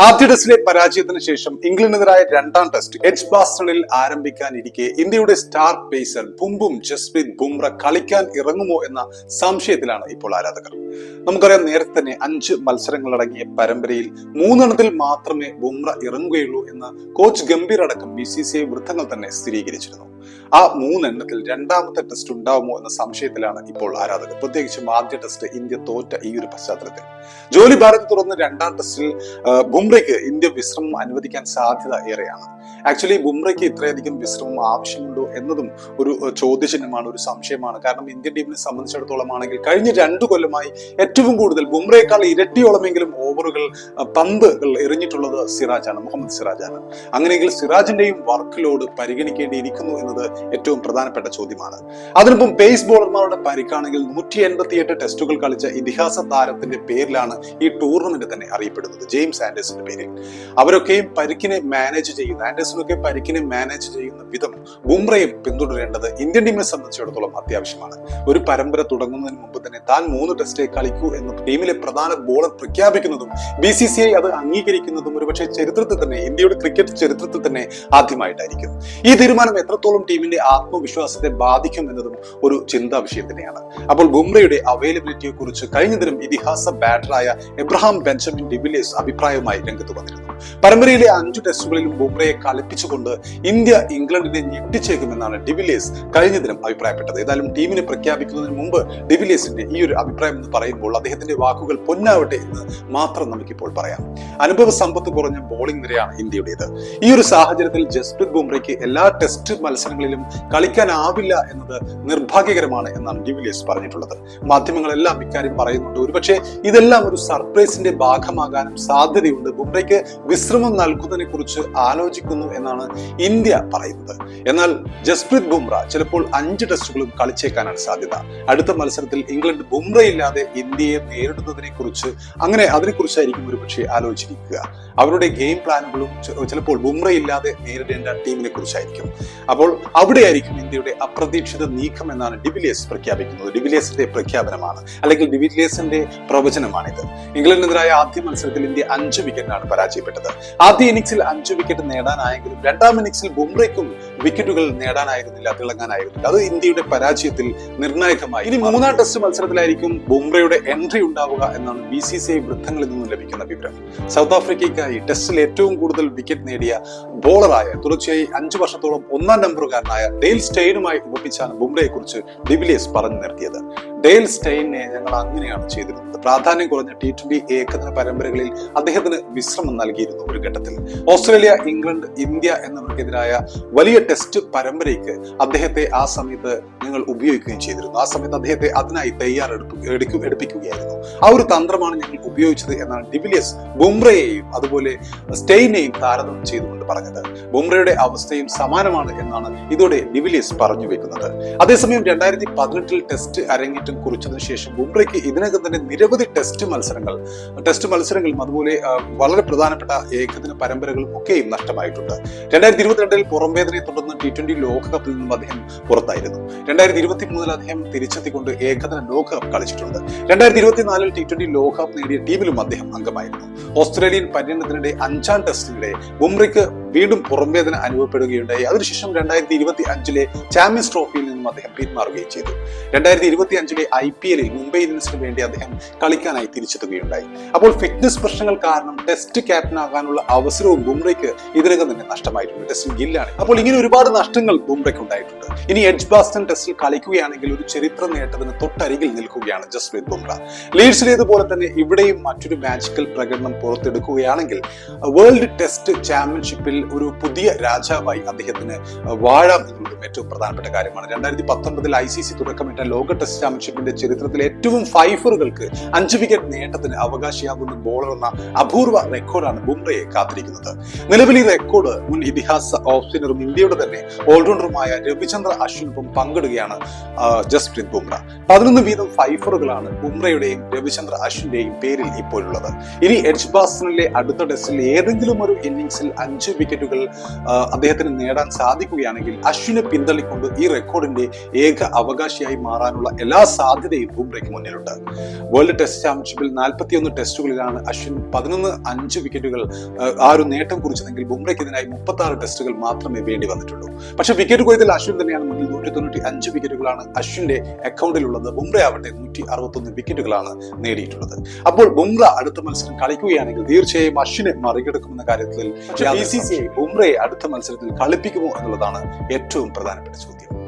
ആദ്യ ടെസ്റ്റിലെ പരാജയത്തിന് ശേഷം ഇംഗ്ലണ്ടിനെതിരായ രണ്ടാം ടെസ്റ്റ് എച്ച് ബാസ്റ്റണിൽ ആരംഭിക്കാനിരിക്കെ. ഇന്ത്യയുടെ star pacer boom boom Jasprit Bumrah കളിക്കാൻ ഇറങ്ങുമോ എന്ന സംശയത്തിലാണ് ഇപ്പോൾ ആരാധകർ. നമുക്കറിയാം നേരത്തെ തന്നെ അഞ്ച് മത്സരങ്ങളടങ്ങിയ പരമ്പരയിൽ മൂന്നെണ്ണത്തിൽ മാത്രമേ ബുംറ ഇറങ്ങുകയുള്ളൂ എന്ന് കോച്ച് ഗംഭീർ അടക്കം ബി സി സി ഐ വൃത്തങ്ങൾ തന്നെ സ്ഥിരീകരിച്ചിരുന്നു. ആ മൂന്നെണ്ണത്തിൽ രണ്ടാമത്തെ ടെസ്റ്റ് ഉണ്ടാവുമോ എന്ന സംശയത്തിലാണ് ഇപ്പോൾ ആരാധകർ. പ്രത്യേകിച്ചും ആദ്യ ടെസ്റ്റ് ഇന്ത്യ തോറ്റ ഈ ഒരു പശ്ചാത്തലത്തിൽ. ജോലി ഭാരത് തുറന്ന് രണ്ടാം ടെസ്റ്റിൽ ബുംറയ്ക്ക് ഇന്ത്യ വിശ്രമം അനുവദിക്കാൻ സാധ്യത ഏറെയാണ്. ആക്ച്വലി ബുംറയ്ക്ക് ഇത്രയധികം വിശ്രമം ആവശ്യമുണ്ടോ എന്നതും ഒരു ചോദ്യചിഹ്നമാണ് ഒരു സംശയമാണ്. കാരണം ഇന്ത്യൻ ടീമിനെ സംബന്ധിച്ചിടത്തോളം ആണെങ്കിൽ കഴിഞ്ഞ രണ്ടു കൊല്ലമായി ഏറ്റവും കൂടുതൽ ബുംറയേക്കാൾ ഇരട്ടിയോളമെങ്കിലും ഓവറുകൾ പന്തുകൾ എറിഞ്ഞിട്ടുള്ളത് സിറാജാണ് മുഹമ്മദ് സിറാജാണ്. അങ്ങനെയെങ്കിൽ സിറാജിന്റെയും വർക്ക് ലോഡ് പരിഗണിക്കേണ്ടിയിരിക്കുന്നു എന്നത് ഏറ്റവും പ്രധാനപ്പെട്ട ചോദ്യമാണ്. അതിനൊപ്പം പേസ് ബോളർമാരുടെ പരിക്കാണെങ്കിൽ നൂറ്റി എൺപത്തി എട്ട് ടെസ്റ്റുകൾ കളിച്ച ഇതിഹാസ താരത്തിന്റെ പേരിലാണ് ഈ ടൂർണമെന്റ് തന്നെ അറിയപ്പെടുന്നത് ജെയിംസ് ആൻഡേഴ്സിന്റെ പേരിൽ. അവരൊക്കെയും പരിക്കിനെ മാനേജ് ചെയ്യുന്ന ആൻഡേഴ്സിനൊക്കെ പരിക്കിനെ മാനേജ് ചെയ്യുന്ന വിധം ബുംറയും പിന്തുടരേണ്ടത് ഇന്ത്യൻ ടീമിനെ സംബന്ധിച്ചിടത്തോളം അത്യാവശ്യമാണ്. ഒരു പരമ്പര തുടങ്ങുന്നതിന് മുമ്പ് തന്നെ താൻ മൂന്ന് ടെസ്റ്റേ കളിക്കൂ എന്ന് ടീമിലെ പ്രധാന ബോളർ പ്രഖ്യാപിക്കുന്നതും ബി സി സി ഐ അത് അംഗീകരിക്കുന്നതും ഒരുപക്ഷെ ചരിത്രത്തിൽ തന്നെ ഇന്ത്യയുടെ ക്രിക്കറ്റ് ചരിത്രത്തിൽ തന്നെ ആദ്യമായിട്ടായിരിക്കും. ഈ തീരുമാനം എത്രത്തോളം ടീമിന്റെ ആത്മവിശ്വാസത്തെ ബാധിക്കും എന്നതും ഒരു ചിന്താ വിഷയം തന്നെയാണ്. അപ്പോൾ ബുംറയുടെ അവൈലബിലിറ്റിയെ കുറിച്ച് കഴിഞ്ഞ ദിനം ഇതിഹാസ ബാറ്ററായ എബ്രഹാം ബെഞ്ചമിൻ ഡിവിലിയേഴ്സ് അഭിപ്രായവുമായി രംഗത്ത് വന്നിരുന്നു. പരമ്പരയിലെ അഞ്ചു ടെസ്റ്റുകളിലും ബുംറയെ കളിപ്പിച്ചുകൊണ്ട് ഇന്ത്യ ഇംഗ്ലണ്ടിനെ ഞെട്ടിച്ചേക്കുമെന്നാണ് ഡിവിലിയേഴ്സ് കഴിഞ്ഞ ദിനം അഭിപ്രായപ്പെട്ടത്. ഏതായാലും ടീമിനെ പ്രഖ്യാപിക്കുന്നതിന് മുമ്പ് ഡിവിലിയേഴ്സിന്റെ ഈ ഒരു അഭിപ്രായം എന്ന് പറയുമ്പോൾ അദ്ദേഹത്തിന്റെ വാക്കുകൾ പൊന്നാവട്ടെ എന്ന് മാത്രം നമുക്കിപ്പോൾ പറയാം. അനുഭവ സമ്പത്ത് കുറഞ്ഞ ബോളിംഗ് നിരയാണ് ഇന്ത്യയുടേത്. ഈ ഒരു സാഹചര്യത്തിൽ ജസ്പ്രീത് ബുംറയ്ക്ക് എല്ലാ ടെസ്റ്റ് മത്സരങ്ങളിലും കളിക്കാനാവില്ല എന്നത് നിർഭാഗ്യകരമാണ് എന്നാണ് ഡിവിലിയേഴ്സ് പറഞ്ഞിട്ടുള്ളത്. മാധ്യമങ്ങളെല്ലാം ഇക്കാര്യം പറയുന്നുണ്ട്. ഒരുപക്ഷെ ഇതെല്ലാം ഒരു സർപ്രൈസിന്റെ ഭാഗമാകാനും സാധ്യതയുണ്ട്. ബുംറയ്ക്ക് വിശ്രമം നൽകുന്നതിനെ കുറിച്ച് ആലോചിക്കുന്നു എന്നാണ് ഇന്ത്യ പറയുന്നത്. എന്നാൽ ജസ്പ്രീത് ബുംറ ചിലപ്പോൾ അഞ്ച് ടെസ്റ്റുകളും കളിച്ചേക്കാനാണ് സാധ്യത. അടുത്ത മത്സരത്തിൽ ഇംഗ്ലണ്ട് ബുംറ ഇല്ലാതെ ഇന്ത്യയെ നേരിടുന്നതിനെ കുറിച്ച് അങ്ങനെ അതിനെക്കുറിച്ചായിരിക്കും ഒരുപക്ഷെ ആലോചിക്കുക അവരുടെ ഗെയിം പ്ലാനുകളും ചിലപ്പോൾ ബുംറ ഇല്ലാതെ നേരിടേണ്ട ടീമിനെ കുറിച്ചായിരിക്കും അപ്പോൾ അവിടെയായിരിക്കും ഇന്ത്യയുടെ അപ്രതീക്ഷിത നീക്കം എന്നാണ് ഡിവിലിയേഴ്സ് പ്രഖ്യാപിക്കുന്നത്. ഡിവിലിയേഴ്സിന്റെ പ്രഖ്യാപനമാണ് അല്ലെങ്കിൽ ഡിവിലിയേഴ്സിന്റെ പ്രവചനമാണിത്. ഇംഗ്ലണ്ടിനെതിരായ ആദ്യ മത്സരത്തിൽ ഇന്ത്യ അഞ്ച് വിക്കറ്റിനാണ് പരാജയപ്പെട്ടത്. ആദ്യ ഇന്നിംഗ്സിൽ അഞ്ച് വിക്കറ്റ് നേടാനായെങ്കിലും രണ്ടാം ഇന്നിംഗ്സിൽ ബുംറയ്ക്കും വിക്കറ്റുകൾ നേടാനായിരുന്നില്ല തിളങ്ങാനായിരുന്നില്ല. അത് ഇന്ത്യയുടെ പരാജയത്തിൽ നിർണായകമായി. ഇനി മൂന്നാം ടെസ്റ്റ് മത്സരത്തിലായിരിക്കും ബുംറയുടെ എൻട്രി ഉണ്ടാവുക എന്നാണ് ബി സി സി ഐ വൃത്തങ്ങളിൽ നിന്നും ലഭിക്കുന്ന വിവരം. സൗത്ത് ആഫ്രിക്കയ്ക്കായി ടെസ്റ്റിൽ ഏറ്റവും കൂടുതൽ വിക്കറ്റ് നേടിയ ബോളറായ തുടർച്ചയായി അഞ്ചു വർഷത്തോളം ഒന്നാം നമ്പറുകാരനായ ഡെയിൽ സ്റ്റെയിനുമായി ഒപ്പിച്ചാണ് ബുംറയെ കുറിച്ച് ഡിവിലിയേഴ്സ് പറഞ്ഞു നിർത്തിയത് ഡെയിൽ സ്റ്റെയിനെ ഞങ്ങൾ അങ്ങനെയാണ് ചെയ്തിരുന്നത്. പ്രാധാന്യം കുറഞ്ഞ ടി ട്വന്റി ഏകദിന പരമ്പരകളിൽ അദ്ദേഹത്തിന് വിശ്രമം നൽകിയിരുന്നു ഒരു ഘട്ടത്തിൽ. ഓസ്ട്രേലിയ ഇംഗ്ലണ്ട് ഇന്ത്യ എന്നിവർക്കെതിരായ വലിയ ടെസ്റ്റ് പരമ്പരയ്ക്ക് അദ്ദേഹത്തെ ആ സമയത്ത് ഞങ്ങൾ ഉപയോഗിക്കുകയും ചെയ്തിരുന്നു. ആ സമയത്ത് അദ്ദേഹത്തെ അതിനായി തയ്യാറെടുപ്പ് എടുക്കും എടുപ്പിക്കുകയായിരുന്നു. ആ ഒരു തന്ത്രമാണ് ഞങ്ങൾ ഉപയോഗിച്ചത് എന്നാണ് ഡിവിലിയസ് ബുംറയെയും അതുപോലെ സ്റ്റെയിനെയും താരതമ്യം ചെയ്തുകൊണ്ട് പറഞ്ഞത്. ബുംറയുടെ അവസ്ഥയും സമാനമാണ് എന്നാണ് ഇതോടെ ഡിവിലിയസ് പറഞ്ഞു വെക്കുന്നത്. അതേസമയം രണ്ടായിരത്തി പതിനെട്ടിൽ ടെസ്റ്റ് അരങ്ങേറ്റം കുറിച്ചതിന് ശേഷം ബുംറയ്ക്ക് ഇതിനകം തന്നെ നിരവധി ടെസ്റ്റ് മത്സരങ്ങൾ ടെസ്റ്റ് മത്സരങ്ങളും അതുപോലെ വളരെ പ്രധാനപ്പെട്ട ഏകദിന പരമ്പരകളും ഒക്കെയും നഷ്ടമായിട്ടുണ്ട്. രണ്ടായിരത്തി ഇരുപത്തിരണ്ടിൽ പുറംവേദനയെ തുടർന്ന് ടി ട്വന്റി ലോകകപ്പിൽ നിന്നും അദ്ദേഹം പുറത്തായിരുന്നു. രണ്ടായിരത്തി ഇരുപത്തി മൂന്നിൽ അദ്ദേഹം തിരിച്ചെത്തിക്കൊണ്ട് ഏകദിന ലോകകപ്പ് കളിച്ചിട്ടുണ്ട്. രണ്ടായിരത്തി ഇരുപത്തിനാലിൽ ടി ട്വന്റി ലോകകപ്പ് നേടിയ ടീമിലും അദ്ദേഹം അംഗമായിരുന്നു. ഓസ്ട്രേലിയൻ പര്യടനത്തിനിടെ അഞ്ചാം ടെസ്റ്റിനിടെ ബുംറയ്ക്ക് വീണ്ടും പുറംവേദന അനുഭവപ്പെടുകയുണ്ടായി. അതിനുശേഷം രണ്ടായിരത്തി ഇരുപത്തി അഞ്ചിലെ ചാമ്പ്യൻസ് ട്രോഫിയിൽ നിന്നും അദ്ദേഹം പിന്മാറുകയും ചെയ്തു. രണ്ടായിരത്തി ഇരുപത്തി അഞ്ചിലെ ഐ പി എല്ലിൽ മുംബൈ ഇന്ത്യൻസിന് വേണ്ടി അദ്ദേഹം കളിക്കാനായി തിരിച്ചെത്തുകയുണ്ടായി. അപ്പോൾ ഫിറ്റ്നസ് പ്രശ്നങ്ങൾ കാരണം ടെസ്റ്റ് ക്യാപ്റ്റൻ ആകാനുള്ള അവസരവും ബുംറയ്ക്ക് ഇതിനകം തന്നെ നഷ്ടമായിട്ടുണ്ട്. ടെസ്റ്റിൽ ഗില്ലാണ്. അപ്പോൾ ഇങ്ങനെ ഒരുപാട് നഷ്ടങ്ങൾ ബുംറയ്ക്ക് ഉണ്ടായിട്ടുണ്ട്. ഇനി എഡ്ജ് ബാസ്റ്റൺ ടെസ്റ്റിൽ കളിക്കുകയാണെങ്കിൽ ഒരു ചരിത്ര നേട്ടത്തിന് തൊട്ടരികിൽ നിൽക്കുകയാണ് ജസ്പ്രീത് ബുംറ. ലീഡ്സിലേതുപോലെ തന്നെ ഇവിടെയും മറ്റൊരു മാജിക്കൽ പ്രകടനം പുറത്തെടുക്കുകയാണെങ്കിൽ വേൾഡ് ടെസ്റ്റ് ചാമ്പ്യൻഷിപ്പിൽ ഒരു പുതിയ രാജാവായി അദ്ദേഹത്തിന് വാഴാം എന്നുള്ളതും ഏറ്റവും പ്രധാനപ്പെട്ട കാര്യമാണ്. രണ്ടായിരത്തി പത്തൊൻപതിൽ ഐ സി സി തുടക്കമിട്ട ലോക ടെസ്റ്റ് ചാമ്പ്യൻഷിപ്പിന്റെ ചരിത്രത്തിൽ ഏറ്റവും ഫൈഫറുകൾക്ക് അഞ്ച് വിക്കറ്റ് നേട്ടത്തിന് അവകാശിയാകുന്ന ബോളർ എന്ന അപൂർവ റെക്കോർഡാണ് ബുംറയെ കാത്തിരിക്കുന്നത്. നിലവിൽ ഈ റെക്കോർഡ് മുൻ ഇതിഹാസ ഓപ്ഷനറും ഇന്ത്യയുടെ തന്നെ ഓൾറൗണ്ടറുമായ രവിചന്ദ്ര അശ്വിനൊപ്പം പങ്കിടുകയാണ് ജസ്പ്രീത് ബുംറ. പതിനൊന്ന് വീതം ഫൈഫറുകളാണ് ബുംറയുടെയും രവിചന്ദ്ര അശ്വിന്റെയും പേരിൽ ഇപ്പോഴുള്ളത്. ഇനി എഡ്ജ് ബാസ്റ്റണിലെ അടുത്ത ടെസ്റ്റിൽ ഏതെങ്കിലും ഒരു ഇന്നിംഗ്സിൽ അഞ്ച് വിക്കറ്റ് വിക്കറ്റുകൾ അദ്ദേഹത്തിന് നേടാൻ സാധിക്കുകയാണെങ്കിൽ അശ്വിനെ പിന്തള്ളിക്കൊണ്ട് ഈ റെക്കോർഡിന്റെ ഏക അവകാശിയായി മാറാനുള്ള എല്ലാ സാധ്യതയും ബുംറയ്ക്ക് മുന്നിലുണ്ട്. വേൾഡ് ടെസ്റ്റ് ചാമ്പ്യൻഷിപ്പിൽ നാൽപ്പത്തിയൊന്ന് ടെസ്റ്റുകളിലാണ് അശ്വിൻ പതിനൊന്ന് അഞ്ച് വിക്കറ്റുകൾ ആ, ഒരു നേട്ടം കുറിച്ചതെങ്കിൽ ബുംറയ്ക്ക് ഇതിനായി മുപ്പത്തി ആറ് ടെസ്റ്റുകൾ മാത്രമേ വേണ്ടി വന്നിട്ടുള്ളൂ. പക്ഷേ വിക്കറ്റ് കൊയ്ത്തിൽ അശ്വിൻ തന്നെയാണ് മുന്നിൽ നൂറ്റി തൊണ്ണൂറ്റി അഞ്ച് വിക്കറ്റുകളാണ് അശ്വിന്റെ അക്കൗണ്ടിലുള്ളത്. ബുംറ ആവട്ടെ നൂറ്റി അറുപത്തൊന്ന് വിക്കറ്റുകളാണ് നേടിയിട്ടുള്ളത്. അപ്പോൾ ബുംറ അടുത്ത മത്സരം കളിക്കുകയാണെങ്കിൽ തീർച്ചയായും അശ്വിനെ മറികടക്കുമെന്ന കാര്യത്തിൽ ബി സി സി ബുംറയെ അടുത്ത മത്സരത്തിൽ കളിപ്പിക്കുമോ എന്നുള്ളതാണ് ഏറ്റവും പ്രധാനപ്പെട്ട ചോദ്യം.